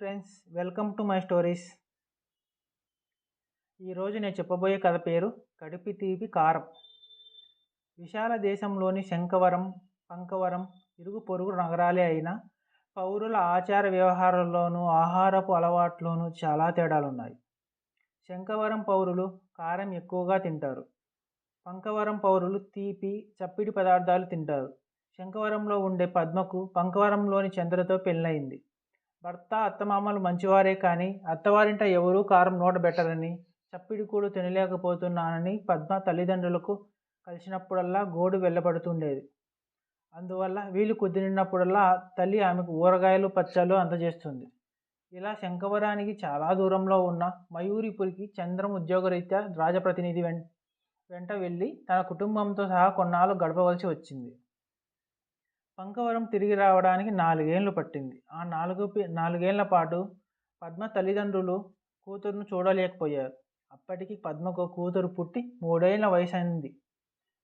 Friends welcome to my stories. ఈరోజు నేను చెప్పబోయే కథ పేరు కడుపు తీపి కారం. విశాల దేశంలోని శంఖవరం పంకవరం ఇరుగు పొరుగు నగరాలే అయినా పౌరుల ఆచార వ్యవహారాల్లోనూ ఆహారపు అలవాట్లోనూ చాలా తేడాలున్నాయి. శంఖవరం పౌరులు కారం ఎక్కువగా తింటారు. పంకవరం పౌరులు తీపి చప్పిడి పదార్థాలు తింటారు. శంఖవరంలో ఉండే పద్మకు పంకవరంలోని చంద్రతో పెళ్ళయింది. భర్త అత్తమామలు మంచివారే కానీ అత్తవారింట ఎవరూ కారం నోట బెట్టరని చప్పిడి కూడా తినలేకపోతున్నానని పద్మ తల్లిదండ్రులకు కలిసినప్పుడల్లా గోడు వెళ్ళబడుతుండేది అందువల్ల వీలు కుదిరినప్పుడల్లా తల్లి ఆమెకు ఊరగాయలు పచ్చళ్ళు అందజేస్తుంది. ఇలా శంఖవరానికి చాలా దూరంలో ఉన్న మయూరిపురికి చంద్రం ఉద్యోగరీత్యా రాజప్రతినిధి వెం వెంట వెళ్ళి తన కుటుంబంతో సహా కొన్నాళ్ళు గడపవలసి వచ్చింది. పంకవరం తిరిగి రావడానికి నాలుగేళ్ళు పట్టింది. ఆ నాలుగు నాలుగేళ్ళ పాటు పద్మ తల్లిదండ్రులు కూతురును చూడలేకపోయారు. అప్పటికి పద్మకు కూతురు పుట్టి మూడేళ్ళ వయసైంది.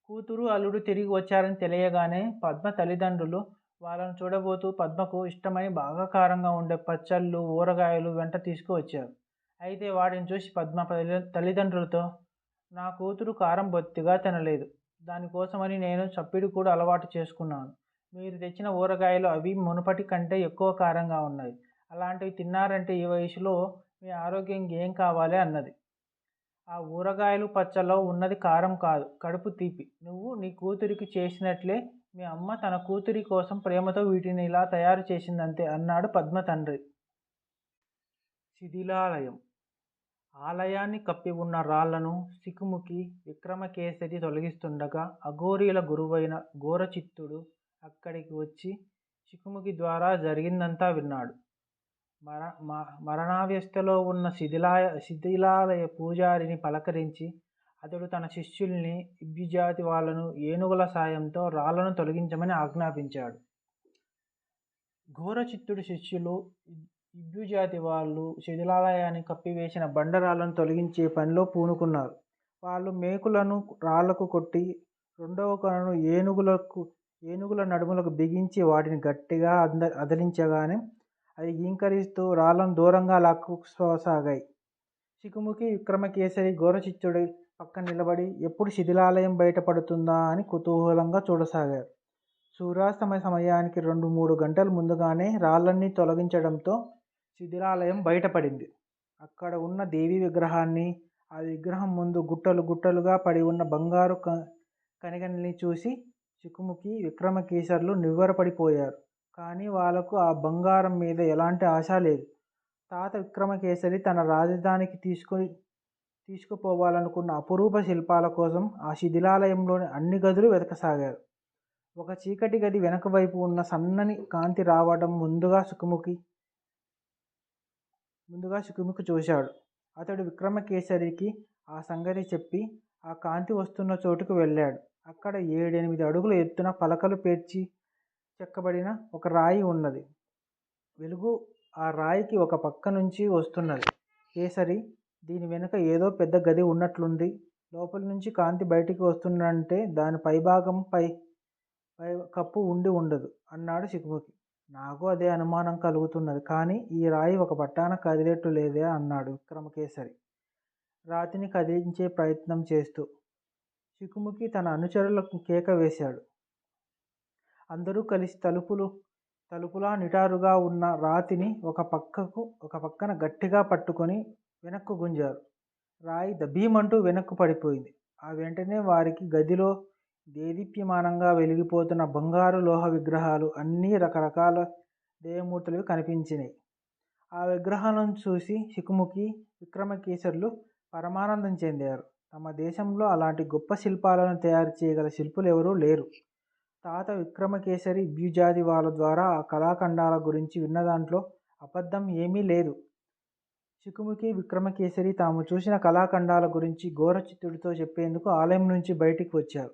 కూతురు అల్లుడు తిరిగి వచ్చారని తెలియగానే పద్మ తల్లిదండ్రులు వాళ్ళను చూడబోతూ పద్మకు ఇష్టమని బాగా కారంగా ఉండే పచ్చళ్ళు ఊరగాయలు వెంట తీసుకువచ్చారు. అయితే వాటిని చూసి పద్మ తల్లిదండ్రులతో నా కూతురు కారం బొత్తిగా తినలేదు. దానికోసమని నేను చప్పిడి కూడా అలవాటు చేసుకున్నాను. మీరు తెచ్చిన ఊరగాయలు అవి మునుపటి కంటే ఎక్కువ కారంగా ఉన్నాయి. అలాంటివి తిన్నారంటే ఈ వయసులో మీ ఆరోగ్యం ఏం కావాలి అన్నది. ఆ ఊరగాయలు పచ్చలో ఉన్నది కారం కాదు కడుపు తీపి. నువ్వు నీ కూతురికి చేసినట్లే మీ అమ్మ తన కూతురి కోసం ప్రేమతో వీటిని ఇలా తయారు చేసిందంతే అన్నాడు పద్మ తండ్రి. శిథిలాలయం. ఆలయాన్ని కప్పి ఉన్న రాళ్ళను సికుముకి విక్రమకేసరి తొలగిస్తుండగా అఘోరీల గురువైన ఘోరచిత్తుడు అక్కడికి వచ్చి చికుముకి ద్వారా జరిగిందంతా విన్నాడు. మర మరణావ్యస్థలో ఉన్న శిథిలాయ శిథిలాలయ పూజారిని పలకరించి అతడు తన శిష్యుల్ని ఇబ్బిజాతి వాళ్ళను ఏనుగుల సాయంతో రాళ్ళను తొలగించమని ఆజ్ఞాపించాడు. ఘోరచిత్తుడి శిష్యులు ఇబ్బుజాతి వాళ్ళు శిథిలాలయాన్ని కప్పివేసిన బండరాళ్ళను తొలగించే పనిలో పూనుకున్నారు. వాళ్ళు మేకులను రాళ్ళకు కొట్టి రెండవ కొనను ఏనుగులకు ఏనుగుల నడుములకు బిగించి వాటిని గట్టిగా అంద అదిలించగానే అవి ఈంకరిస్తూ రాళ్ళను దూరంగా లాక్కుసాగాయి చికుముకి విక్రమకేసరి ఘోరచిత్తుడి పక్కన నిలబడి ఎప్పుడు శిథిలాలయం బయటపడుతుందా అని కుతూహలంగా చూడసాగారు. సూర్యాస్తమయ సమయానికి రెండు మూడు గంటల ముందుగానే రాళ్ళన్నీ తొలగించడంతో శిథిలాలయం బయటపడింది. అక్కడ ఉన్న దేవి విగ్రహాన్ని ఆ విగ్రహం ముందు గుట్టలు గుట్టలుగా పడి ఉన్న బంగారు కనిగల్ని చూసి చికుముకి విక్రమకేసర్లు నివ్వరపడిపోయారు. కానీ వాళ్ళకు ఆ బంగారం మీద ఎలాంటి ఆశ లేదు. తాత విక్రమకేసరి తన రాజధానికి తీసుకు తీసుకుపోవాలనుకున్న అపురూప శిల్పాల కోసం ఆ శిథిలాలయంలోని అన్ని గదులు వెతకసాగారు. ఒక చీకటి గది వెనక వైపు ఉన్న సన్నని కాంతి రావడం ముందుగా సుఖముఖి ముందుగా సుఖముఖి చూశాడు. అతడు విక్రమకేసరికి ఆ సంగతి చెప్పి ఆ కాంతి వస్తున్న చోటుకు వెళ్ళాడు. అక్కడ ఏడెనిమిది అడుగుల ఎత్తున పలకలు పేర్చి చెక్కబడిన ఒక రాయి ఉన్నది. వెలుగు ఆ రాయికి ఒక పక్క నుంచి వస్తున్నది. కేసరి దీని వెనుక ఏదో పెద్ద గది ఉన్నట్లుంది. లోపల నుంచి కాంతి బయటికి వస్తుందంటే దాని పైభాగం పై పై కప్పు ఉండి ఉండదు అన్నాడు సిగ్గుకి నాకు అదే అనుమానం కలుగుతున్నది. కానీ ఈ రాయి ఒక పట్టాన కదిలేట్టు లేదే అన్నాడు విక్రమకేసరి. రాతిని కదిలించే ప్రయత్నం చేస్తూ చికుముకి తన అనుచరులకు కేక వేశాడు. అందరూ కలిసి తలుపులు తలుపులా నిటారుగా ఉన్న రాతిని ఒక పక్కకు ఒక పక్కన గట్టిగా పట్టుకొని వెనక్కు గుంజారు. రాయి దభీమంటూ వెనక్కు పడిపోయింది. ఆ వెంటనే వారికి గదిలో దేదీప్యమానంగా వెలిగిపోతున్న బంగారు లోహ విగ్రహాలు అన్నీ రకరకాల దేవమూర్తులు కనిపించినాయి. ఆ విగ్రహాలను చూసి చికుముకి విక్రమకేసర్లు పరమానందం చెందారు. తమ దేశంలో అలాంటి గొప్ప శిల్పాలను తయారు చేయగల శిల్పులు ఎవరూ లేరు. తాత విక్రమకేసరి బ్యూజాది వాళ్ళ ద్వారా ఆ కళాఖండాల గురించి విన్న దాంట్లో అబద్ధం ఏమీ లేదు. చికుముకి విక్రమకేసరి తాము చూసిన కళాఖండాల గురించి ఘోరచిత్తుడితో చెప్పేందుకు ఆలయం నుంచి బయటికి వచ్చారు.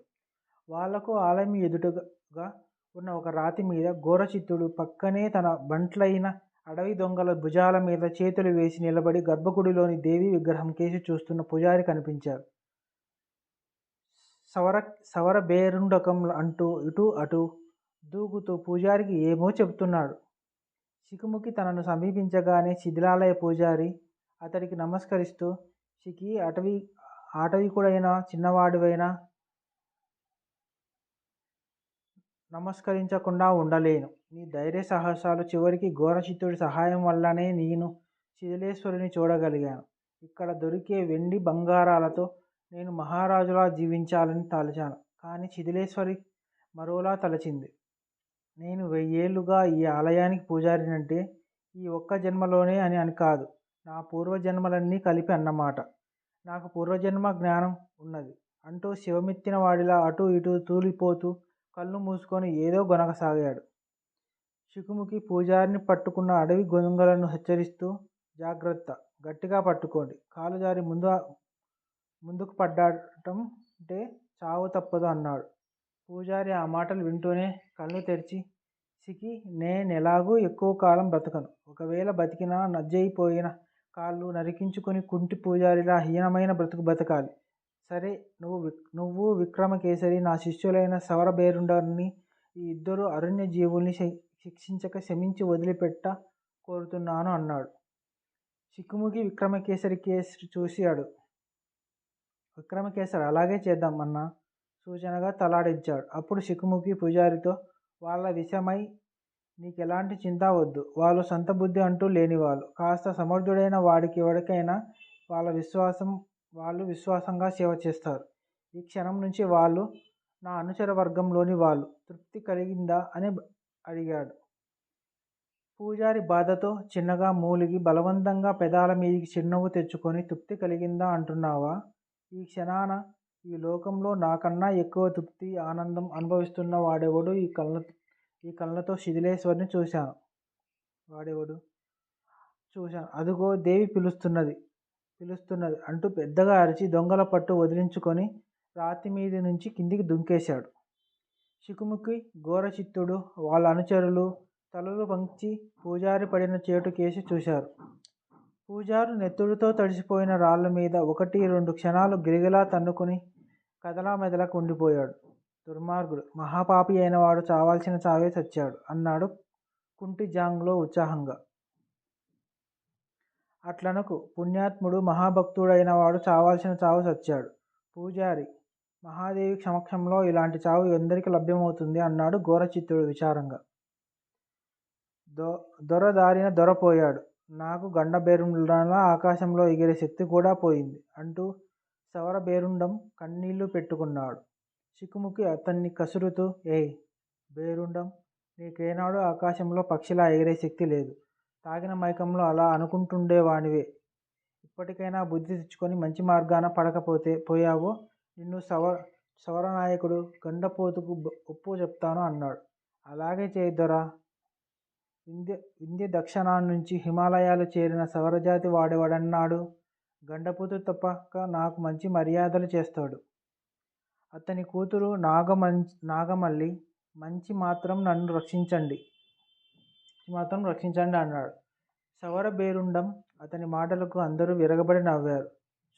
వాళ్ళకు ఆలయం ఎదుటగా ఉన్న ఒక రాతి మీద ఘోరచిత్తుడు పక్కనే తన బంట్లైన అడవి దొంగల భుజాల మీద చేతులు వేసి నిలబడి గర్భగుడిలోని దేవి విగ్రహం కేసి చూస్తున్న పుజారి కనిపించారు. సవర సవర బేరుండకం అంటూ ఇటు అటు దూకుతూ పూజారికి ఏమో చెబుతున్నాడు. శిఖముఖి తనను సమీపించగానే శిథిలాలయ పూజారి అతడికి నమస్కరిస్తూ శిఖి అటవీ ఆటవికుడైన చిన్నవాడివైనా నమస్కరించకుండా ఉండలేను. నీ ధైర్య సాహసాలు చివరికి ఘోరచిత్తుడి సహాయం వల్లనే నేను శిథిలేశ్వరుని చూడగలిగాను. ఇక్కడ దొరికే వెండి బంగారాలతో నేను మహారాజులా జీవించాలని తలచాను. కానీ శిథిలేశ్వరి మరోలా తలచింది. నేను వెయ్యేళ్ళుగా ఈ ఆలయానికి పూజారినంటే ఈ ఒక్క జన్మలోనే అని అని కాదు. నా పూర్వజన్మలన్నీ కలిపి అన్నమాట. నాకు పూర్వజన్మ జ్ఞానం ఉన్నది. అంటూ శివమెత్తిన వాడిలా అటూ ఇటూ తూలిపోతూ కళ్ళు మూసుకొని ఏదో గొనగసాగాడు. శిఖుముఖి పూజారిని పట్టుకున్న అడవి గొంగలను హెచ్చరిస్తూ జాగ్రత్త గట్టిగా పట్టుకోండి. కాలు జారి ముందు ముందుకు పడ్డాటం అంటే చావు తప్పదు అన్నాడు. పూజారి ఆ మాటలు వింటూనే కళ్ళు తెరిచి సికి నేనెలాగూ ఎక్కువ కాలం బ్రతకను. ఒకవేళ బతికినా నజ్జయిపోయిన కాళ్ళు నరికించుకొని కుంటి పూజారిలా హీనమైన బ్రతుకు బతకాలి. సరే నువ్వు విక్ నువ్వు విక్రమకేసరి నా శిష్యులైన సవరబేరుండని ఈ ఇద్దరు అరణ్య జీవుల్ని శిక్షించక క్షమించి వదిలిపెట్ట కోరుతున్నాను అన్నాడు. చిక్కుముకి విక్రమకేసరి కేసు చూశాడు విక్రమకేసరి అలాగే చేద్దాం అన్న సూచనగా తలాడించాడు. అప్పుడు శిఖుముఖి పూజారితో వాళ్ళ విషయమై నీకెలాంటి చింత వద్దు. వాళ్ళు సొంత బుద్ధి అంటూ లేనివాళ్ళు. కాస్త సమర్థుడైన వాడికి ఎవరికైనా వాళ్ళ విశ్వాసం వాళ్ళు విశ్వాసంగా సేవ చేస్తారు. ఈ క్షణం నుంచి వాళ్ళు నా అనుచర వర్గంలోని వాళ్ళు తృప్తి కలిగిందా అని అడిగాడు. పూజారి బాధతో చిన్నగా మూలిగి బలవంతంగా పెదాల మీదికి చిరునవ్వు తెచ్చుకొని తృప్తి కలిగిందా అంటున్నావా? ఈ క్షణాన ఈ లోకంలో నాకన్నా ఎక్కువ తృప్తి ఆనందం అనుభవిస్తున్న వాడెవడు? ఈ కళ్ళ ఈ కళ్ళతో శిథిలేశ్వరిని చూశాను. వాడెవడు? చూశాను. అదుగో దేవి పిలుస్తున్నది. పిలుస్తున్నది. అంటూ పెద్దగా అరిచి దొంగల పట్టు వదిలించుకొని రాతి మీద నుంచి కిందికి దుంకేశాడు. చికుముకి ఘోరచిత్తుడు వాళ్ళ అనుచరులు తలలు పంచి పూజారి పడిన చేటు కేసి చూశారు. పూజారు నెత్తుడితో తడిసిపోయిన రాళ్ళ మీద ఒకటి రెండు క్షణాలు గిరిగిలా తన్నుకుని కదలా మెదలకు ఉండిపోయాడు. దుర్మార్గుడు మహాపాపి అయిన వాడు చావాల్సిన చావే చచ్చాడు అన్నాడు కుంటి జాంగ్లో ఉత్సాహంగా. అట్లనకు పుణ్యాత్ముడు మహాభక్తుడైన వాడు చావాల్సిన చావు చచ్చాడు పూజారి మహాదేవి సమక్షంలో ఇలాంటి చావు ఎందరికి లభ్యమవుతుంది? అన్నాడు ఘోరచిత్తుడు విచారంగా. దొ దొర దారిన దొరపోయాడు నాకు గండబేరుండలా ఆకాశంలో ఎగిరే శక్తి కూడా పోయింది అంటూ సవర బేరుండం కన్నీళ్ళు పెట్టుకున్నాడు. చిక్కుముకి అతన్ని కసురుతూ ఏయ్ బేరుండం నీకేనాడు ఆకాశంలో పక్షిలా ఎగిరే శక్తి లేదు. తాగిన మైకంలో అలా అనుకుంటుండేవానివే. ఇప్పటికైనా బుద్ధి తెచ్చుకొని మంచి మార్గాన పడకపోతే పోయావో? నిన్ను సవ సవరనాయకుడు గండపోతుకు ఒప్పు చెప్తాను అన్నాడు. అలాగే చేయద్దరా వింధ్య వింధ్య దక్షిణాన్ని నుంచి హిమాలయాలు చేరిన సవరజాతి వాడేవాడన్నాడు? గండపోతు తప్పక నాకు మంచి మర్యాదలు చేస్తాడు. అతని కూతురు నాగమం నాగమల్లి మంచి మాత్రం నన్ను రక్షించండి. మాత్రం రక్షించండి అన్నాడు. సవర బేరుండం అతని మాటలకు అందరూ విరగబడి నవ్వారు.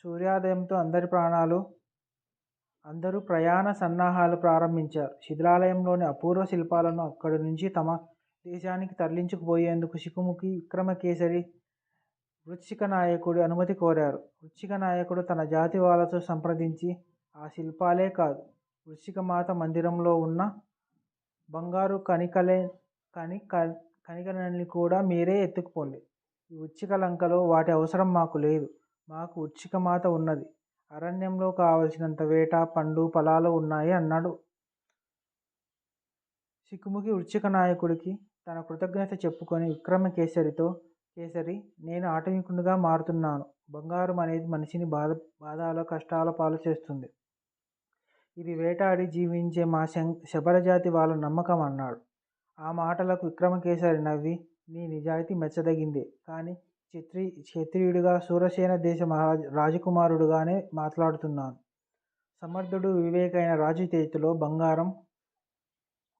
సూర్యోదయంతో అందరి ప్రాణాలు అందరూ ప్రయాణ సన్నాహాలు ప్రారంభించారు. శిథిలాలయంలోని అపూర్వ శిల్పాలను అక్కడి నుంచి తమ దేశానికి తరలించుకుపోయేందుకు శిఖుముఖి విక్రమకేసరి వృచ్చిక నాయకుడి అనుమతి కోరారు. వృచ్చిక నాయకుడు తన జాతి వాళ్ళతో సంప్రదించి ఆ శిల్పాలే కాదు. వృశ్చికమాత మందిరంలో ఉన్న బంగారు కణికలే కణిక కనికలని కూడా మీరే ఎత్తుకుపోండి. ఈ ఉచ్చిక లంకలో వాటి అవసరం మాకు లేదు. మాకు ఉచ్చిక మాత ఉన్నది. అరణ్యంలో కావలసినంత వేట పండు ఫలాలు ఉన్నాయి అన్నాడు. సిక్కుముఖి ఉచ్చిక నాయకుడికి తన కృతజ్ఞత చెప్పుకొని విక్రమకేసరితో కేసరి నేను ఆటవికునిగా మారుతున్నాను. బంగారం అనేది మనిషిని బాధ బాధల కష్టాల పాలు చేస్తుంది. ఇది వేటాడి జీవించే మా శం శబరజాతి వాళ్ళ నమ్మకం అన్నాడు. ఆ మాటలకు విక్రమకేసరి నవ్వి నీ నిజాయితీ మెచ్చదగిందే. కానీ క్షత్రి క్షత్రియుడిగా సూరసేన దేశ మహారాజు రాజకుమారుడుగానే మాట్లాడుతున్నాను. సమర్థుడు వివేకైన రాజు చేతిలో బంగారం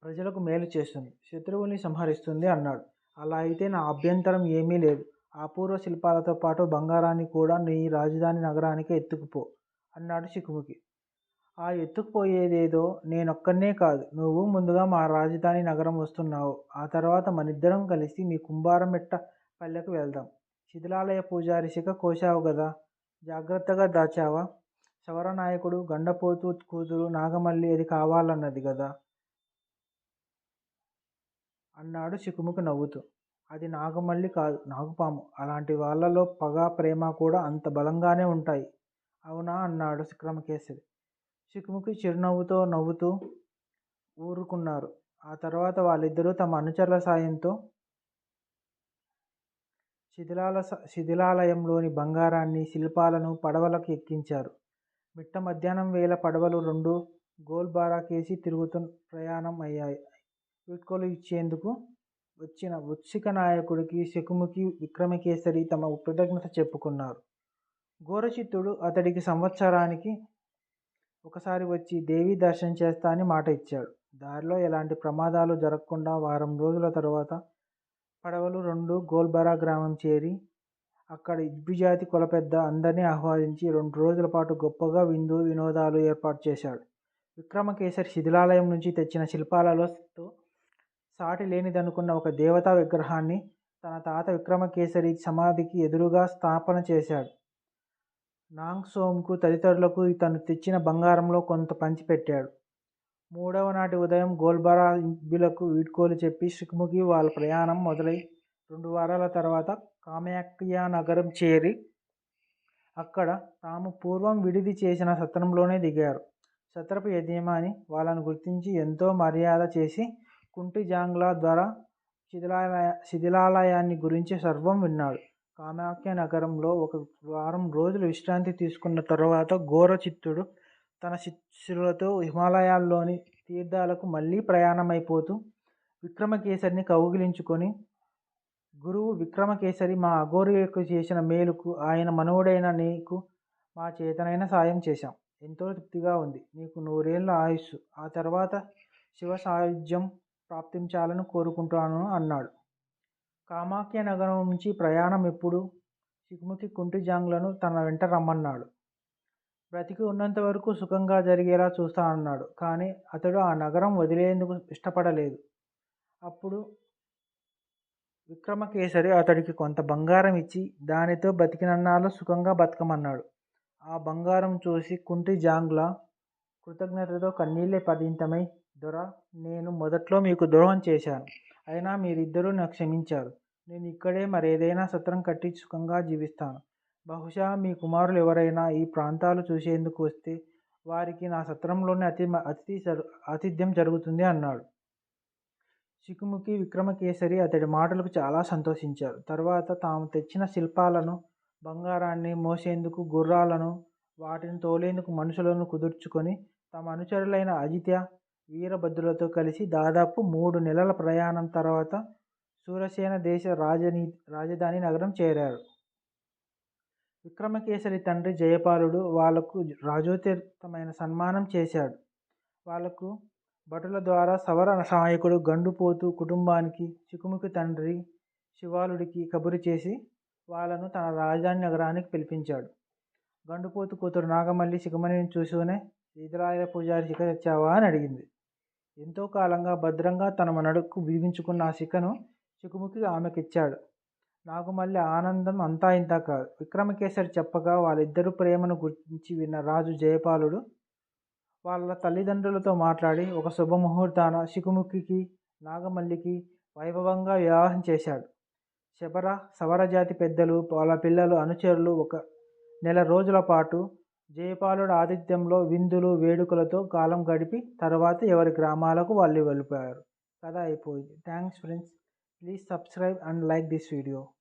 ప్రజలకు మేలు చేస్తుంది. శత్రువుల్ని సంహరిస్తుంది అన్నాడు. అలా అయితే నా అభ్యంతరం ఏమీ లేదు. ఆ పూర్వ శిల్పాలతో పాటు బంగారాన్ని కూడా నీ రాజధాని నగరానికి ఎత్తుకుపో అన్నాడు చిక్కుముకి ఆ ఎత్తుకుపోయేదేదో నేనొక్కనే కాదు. నువ్వు ముందుగా మా రాజధాని నగరం వస్తున్నావు. ఆ తర్వాత మనిద్దరం కలిసి మీ కుంభారమెట్ట పల్లెకు వెళ్దాం. శిథిలాలయ పూజారి శిఖ కోశావు గదా? జాగ్రత్తగా దాచావా? శవరనాయకుడు గండపోతు కూతురు నాగమల్లి అది కావాలన్నది గదా? అన్నాడు శిఖముఖి నవ్వుతూ. అది నాగమల్లి కాదు నాగుపాము. అలాంటి వాళ్ళలో పగ ప్రేమ కూడా అంత బలంగానే ఉంటాయి. అవునా? అన్నాడు విక్రమకేసరి చికుముకి చిరునవ్వుతో నవ్వుతూ ఊరుకున్నారు. ఆ తర్వాత వాళ్ళిద్దరూ తమ అనుచరుల సాయంతో శిథిలాల శిథిలాలయంలోని బంగారాన్ని శిల్పాలను పడవలకు ఎక్కించారు. మిట్ట మధ్యాహ్నం వేళ పడవలు రెండు గోల్బారాకేసి తిరుగుతూ ప్రయాణం అయ్యాయి. వీడ్కోలు ఇచ్చేందుకు వచ్చిన ఉత్సిక నాయకుడికి శకుముఖి విక్రమకేసరి తమ కృతజ్ఞత చెప్పుకున్నారు. ఘోరచిత్తుడు అతడికి సంవత్సరానికి ఒకసారి వచ్చి దేవి దర్శనం చేస్తా అని మాట ఇచ్చాడు. దారిలో ఎలాంటి ప్రమాదాలు జరగకుండా వారం రోజుల తర్వాత పడవలు రెండు గోల్బరా గ్రామం చేరి అక్కడ ఇద్బిజాతి కులపెద్ద అందరినీ ఆహ్వానించి రెండు రోజుల పాటు గొప్పగా విందు వినోదాలు ఏర్పాటు చేశాడు. విక్రమకేసరి శిథిలాలయం నుంచి తెచ్చిన శిల్పాలలో సాటి లేనిదనుకున్న ఒక దేవతా విగ్రహాన్ని తన తాత విక్రమకేసరి సమాధికి ఎదురుగా స్థాపన చేశాడు. నాంగ్సోమ్కు తదితరులకు తను తెచ్చిన బంగారంలో కొంత పంచిపెట్టాడు మూడవ నాటి ఉదయం గోల్బారా ఇబ్బిలకు వీడ్కోలు చెప్పి శిఖముఖి వాళ్ళ ప్రయాణం మొదలై రెండు వారాల తర్వాత కామాఖ్య నగరం చేరి అక్కడ తాము పూర్వం విడిది చేసిన సత్రంలోనే దిగారు. సత్రపు యజమాని వాళ్ళను గుర్తించి ఎంతో మర్యాద చేసి కుంటి జాంగ్లా ద్వారా శిథిలాలయ శిథిలాలయాన్ని గురించి సర్వం విన్నాడు. కామాఖ్య నగరంలో ఒక వారం రోజులు విశ్రాంతి తీసుకున్న తర్వాత ఘోరచిత్తుడు తన శిష్యులతో హిమాలయాల్లోని తీర్థాలకు మళ్ళీ ప్రయాణమైపోతూ విక్రమకేసరిని కౌగిలించుకొని గురువు విక్రమకేసరి మా అఘోరియకు చేసిన మేలుకు ఆయన మనవుడైన నీకు మా చేతనైన సాయం చేశాం. ఎంతో తృప్తిగా ఉంది. నీకు నూరేళ్ళ ఆయుస్సు. ఆ తర్వాత శివ సాయుధ్యం ప్రాప్తించాలని కోరుకుంటాను అన్నాడు. కామాఖ్య నగరం నుంచి ప్రయాణం ఎప్పుడు? చికుముకి కుంటిజాంగ్లను తన వెంట రమ్మన్నాడు. బ్రతికి ఉన్నంత వరకు సుఖంగా జరిగేలా చూస్తానన్నాడు కానీ అతడు ఆ నగరం వదిలేందుకు ఇష్టపడలేదు. అప్పుడు విక్రమకేసరి అతడికి కొంత బంగారం ఇచ్చి దానితో బతికినన్నాళ్ళు సుఖంగా బతకమన్నాడు. ఆ బంగారం చూసి కుంటి జాంగ్లా కృతజ్ఞతతో కన్నీళ్ళే పదింతమై దొర నేను మొదట్లో మీకు ద్రోహం చేశాను. అయినా మీరిద్దరూ నాకు క్షమించారు. నేను ఇక్కడే మరేదైనా సత్రం కట్టి సుఖంగా జీవిస్తాను. బహుశా మీ కుమారులు ఎవరైనా ఈ ప్రాంతాలు చూసేందుకు వస్తే వారికి నా సత్రంలోనే అతి అతిథి ఆతిథ్యం జరుగుతుంది అన్నాడు. చికుముకి విక్రమకేసరి అతడి మాటలకు చాలా సంతోషించారు. తర్వాత తాము తెచ్చిన శిల్పాలను బంగారాన్ని మోసేందుకు గుర్రాలను వాటిని తోలేందుకు మనుషులను కుదుర్చుకొని తమ అనుచరులైన అజిత్య వీరభద్రులతో కలిసి దాదాపు మూడు నెలల ప్రయాణం తర్వాత సూరసేన దేశ రాజనీ రాజధాని నగరం చేరారు. విక్రమకేసరి తండ్రి జయపాలుడు వాళ్ళకు రాజోత్తేతమైన సన్మానం చేశాడు. వాళ్ళకు భటుల ద్వారా సవర సహాయకుడు గండుపోతు కుటుంబానికి చికుముకి తండ్రి శివాలుడికి కబురు చేసి వాళ్ళను తన రాజధాని నగరానికి పిలిపించాడు. గండుపోతు కూతురు నాగమల్లి చికమణిని చూసుకునే శ్రీధరాయ పూజారి శిఖ తెచ్చావా అని అడిగింది. ఎంతో కాలంగా భద్రంగా తన మనడుకు బిగించుకున్న ఆ శిఖను చికుముకి ఆమెకిచ్చాడు. నాకు మళ్ళీ ఆనందం అంతా ఇంతా కాదు. విక్రమకేసరి చెప్పగా వాళ్ళిద్దరు ప్రేమను గురించి విన్న రాజు జయపాలుడు వాళ్ళ తల్లిదండ్రులతో మాట్లాడి ఒక శుభముహూర్తాన శికుముఖికి నాగమల్లికి వైభవంగా వివాహం చేశాడు. శబర సవరజాతి పెద్దలు వాళ్ళ పిల్లలు అనుచరులు ఒక నెల రోజుల పాటు జయపాలుడు ఆతిథ్యంలో విందులు వేడుకలతో కాలం గడిపి తర్వాత ఎవరి గ్రామాలకు వాళ్ళు వెళ్ళిపోయారు. కథ అయిపోయింది. Thanks friends. Please subscribe and like this video.